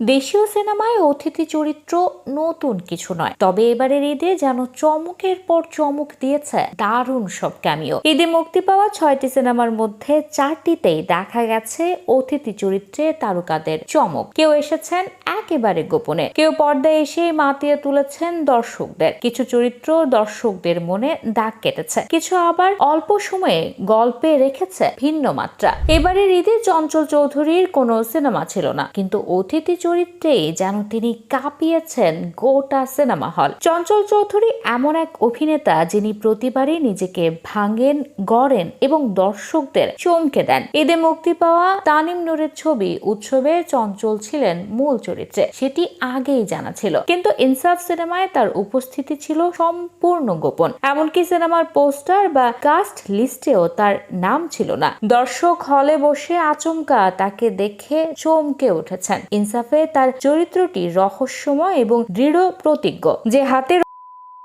দেশীয় সিনেমায় অতিথি চরিত্র নতুন কিছু নয়। তবে এবারের ঈদে যেন চমকের পর চমক দিয়েছে দারুণ সব ক্যামিও। ঈদে মুক্তি পাওয়া ছয়টি সিনেমার মধ্যে চারটিতেই দেখা গেছে অতিথি চরিত্রে তারকাদের চমক। কেউ এসেছেন একেবারে গোপনে। কেউ পর্দায় এসে মাতিয়ে তুলেছেন দর্শকদের। কিছু চরিত্র দর্শকদের মনে দাগ কেটেছে। কিছু আবার অল্প সময়ে গল্পে রেখেছে ভিন্ন মাত্রা। এবারের ঈদে চঞ্চল চৌধুরীর কোনো সিনেমা ছিল না। কিন্তু অতিথি চরিত্রেই যেন তিনি কাঁপিয়েছেন গোটা সিনেমা হল। চঞ্চল চৌধুরী এমন এক অভিনেতা যিনি প্রতিবারই নিজেকে ভাঙেন, গড়েন এবং দর্শকদের চমকে দেন। ঈদে মুক্তি পাওয়া তানিম নূরের ছবি, উৎসবে চঞ্চল ছিলেন মূল চরিত্রে। সেটি আগেই জানা ছিল। কিন্তু ইনসাফ সিনেমায় তার উপস্থিতি ছিল সম্পূর্ণ গোপন। এমনকি সিনেমার পোস্টার বা কাস্ট লিস্টেও তার নাম ছিল না। দর্শক হলে বসে আচমকা তাকে দেখে চমকে উঠেছেন। ইনসাফে তার চরিত্রটি রহস্যময় এবং দৃঢ় প্রতিজ্ঞ। যে হাতে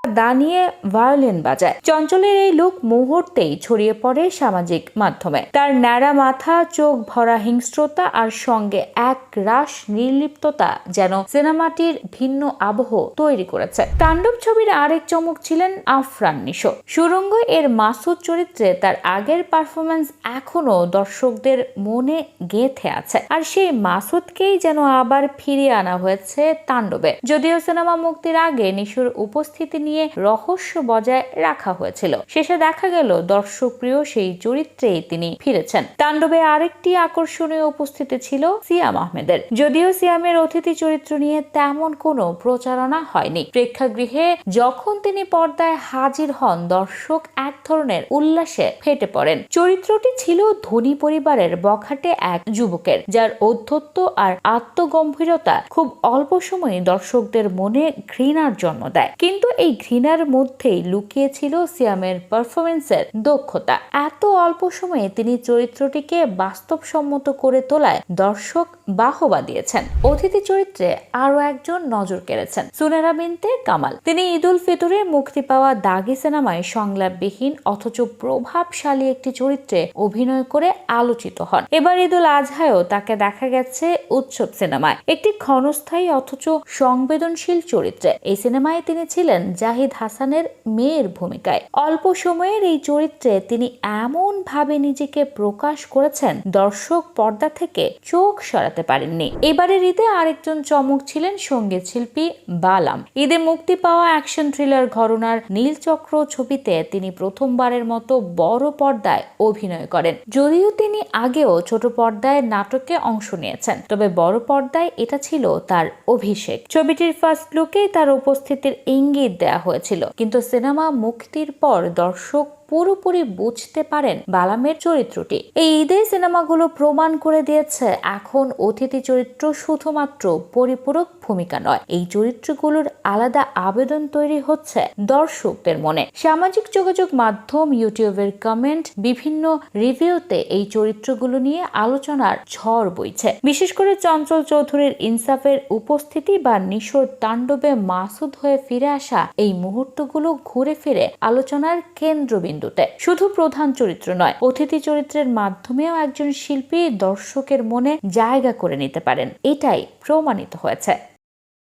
দাঁড়িয়ে ভায়োলিন বাজায়। চঞ্চলের এই লুক মুহূর্তেই ছড়িয়ে পড়ে সামাজিক মাধ্যমে। তার ন্যাড়া মাথা, চোখ ভরা হিংস্রতা আর সঙ্গে এক রাস নির্লিপ্ততা যেন সিনেমাটির ভিন্ন আবহ তৈরি করেছে। তাণ্ডব ছবির আরেক চমক ছিলেন আফরান নিশো। সুরঙ্গ এর মাসুদ চরিত্রে তার আগের পারফরমেন্স এখনও দর্শকদের মনে গেঁথে আছে। আর সেই মাসুদকেই যেন আবার ফিরিয়ে আনা হয়েছে তাণ্ডবে। যদিও সিনেমা মুক্তির আগে নিশোর উপস্থিতি নিয়ে রহস্য বজায় রাখা হয়েছিল। শেষে দেখা গেল দর্শক প্রিয় সেই চরিত্রেই তিনি ফিরেছেন। তাণ্ডবে আরেকটি আকর্ষণীয় উপস্থিতি ছিল সিয়াম আহমেদের। যদিও সিয়ামের অতিথি চরিত্র নিয়ে তেমন কোনো প্রচারণা হয়নি। প্রেক্ষাগৃহে যখন তিনি পর্দায় হাজির হন, দর্শক এক ধরনের উল্লাসে ফেটে পড়েন। চরিত্রটি ছিল ধনী পরিবারের বখাটে এক যুবকের, যার ঔদ্ধত্য আর আত্মগম্ভীরতা খুব অল্প সময়ে দর্শকদের মনে ঘৃণার জন্ম দেয়। কিন্তু এই ঘৃণার মধ্যেই লুকিয়েছিল সিয়ামের পারফরমেন্সের দক্ষতা। এত অল্প সময়ে তিনি চরিত্রটিকে বাস্তবসম্মত করে তোলায় দর্শক বাহবা দিয়েছেন। অতিথি চরিত্রে আরও একজন নজর কেড়েছেন, সুনেরা বিনতে কামাল। তিনি ঈদুল ফিতরে মুক্তি পাওয়া দাগি সিনেমায় সংলাপবিহীন অথচ প্রভাবশালী একটি চরিত্রে অভিনয় করে আলোচিত হন। এবার ঈদুল আজহায়ও তাকে দেখা গেছে উৎসব সিনেমায়। একটি ক্ষণস্থায়ী অথচ সংবেদনশীল চরিত্রে। এই সিনেমায় তিনি ছিলেন জাহিদ হাসানের মেয়ের ভূমিকায়। অল্প সময়ের এই চরিত্রে তিনি এমন ভাবে নিজেকে প্রকাশ করেছেন, দর্শক পর্দা থেকে চোখ সরাতে পারেননি। এবারের ঈদে আরেকজন চমক ছিলেন সংগীত শিল্পী বালাম। ঈদে মুক্তি পাওয়া অ্যাকশন থ্রিলার ঘরনার নীলচক্র ছবিতে তিনি প্রথমবারের মতো বড় পর্দায় অভিনয় করেন। যদিও তিনি আগেও ছোট পর্দায় নাটকে অংশ নিয়েছেন, তবে বড় পর্দায় এটা ছিল তার অভিষেক। ছবিটির ফার্স্ট লুকেই তার উপস্থিতির ইঙ্গিত দেয়া হয়েছিল। কিন্তু সিনেমা মুক্তির পর দর্শক পুরোপুরি বুঝতে পারেন বালামের চরিত্রটি। এই ঈদে সিনেমাগুলো প্রমাণ করে দিয়েছে এখন অতিথি চরিত্র শুধুমাত্র পরিপূরক ভূমিকা নয়। এই চরিত্রগুলোর আলাদা আবেদন তৈরি হচ্ছে দর্শকদের মনে। সামাজিক যোগাযোগ মাধ্যম ইউটিউবের কমেন্ট বিভিন্ন রিভিউতে এই চরিত্রগুলো নিয়ে আলোচনার ঝড় বইছে। বিশেষ করে চঞ্চল চৌধুরীর ইনসাফের উপস্থিতি বা নিশোর তাণ্ডবে মাসুদ হয়ে ফিরে আসা এই মুহূর্তগুলো ঘুরে ফিরে আলোচনার কেন্দ্রবিন্দু। বিন্দুতে। শুধু প্রধান চরিত্র নয়, অতিথি চরিত্রের মাধ্যমেও একজন শিল্পী দর্শকের মনে জায়গা করে নিতে পারেন। এটাই প্রমাণিত হয়েছে।